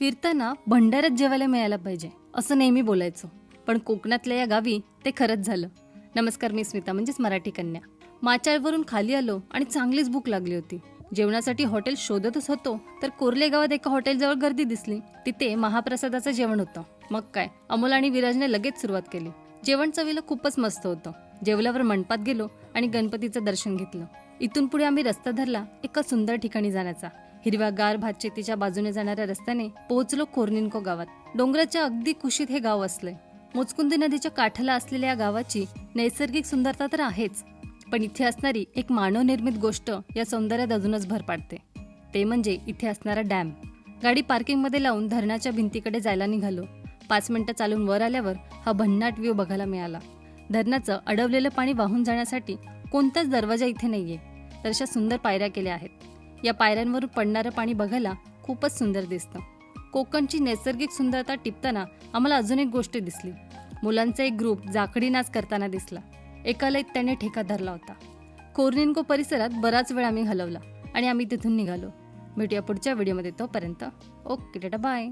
फिरताना भंडाऱ्यात जेवायला मिळायला पाहिजे असं नेहमी बोलायचो. पण कोकणातल्या या गावी ते खरंच झालं. नमस्कार मी स्मिता म्हणजेच मराठी कन्या. माचाळवरून खाली आलो आणि चांगलीच भूक लागली होती. जेवणासाठी हॉटेल शोधतच होतो तर कोरले गावात एका हॉटेलजवळ गर्दी दिसली. तिथे महाप्रसादाचं जेवण होतं. मग काय अमोल आणि विराजने लगेच सुरुवात केली. जेवण चवीला खूपच मस्त होतं. जेवल्यावर मंडपात गेलो आणि गणपतीचं दर्शन घेतलं. इथून पुढे आम्ही रस्ता धरला एका सुंदर ठिकाणी जाण्याचा. हिरव्यागार भातशेतीच्या बाजूने जाणाऱ्या रस्त्याने पोहोचलो कोर्निन्को गावात. डोंगराच्या अगदी कुशीत हे गाव असले मोचकुंदी नदीच्या काठाला असलेल्या या गावाची नैसर्गिक सुंदरता तर आहेच पण इथे असणारी एक मानवनिर्मित गोष्ट या सौंदर्यात अजूनच भर पाडते. ते म्हणजे इथे असणारा डॅम. गाडी पार्किंगमध्ये लावून धरणाच्या भिंतीकडे जायला निघालो. पाच मिनिटं चालून वर आल्यावर हा भन्नाट व्ह्यू बघायला मिळाला. धरणाचं अडवलेलं पाणी वाहून जाण्यासाठी कोणताच दरवाजा इथे नाहीये. तर अशा सुंदर पायऱ्या केल्या आहेत. या पायऱ्यांवरून पडणारं पाणी बघायला खूपच सुंदर दिसतं. कोकणची नैसर्गिक सुंदरता टिपताना आम्हाला अजून एक गोष्ट दिसली. मुलांचा एक ग्रुप जाकडी नाच करताना दिसला. एकाला एक त्याने ठेका धरला होता. कोर्निनको परिसरात बराच वेळ आम्ही घालवला आणि आम्ही तिथून निघालो. भेटूया पुढच्या व्हिडिओमध्ये तोपर्यंत. Okay tata bye.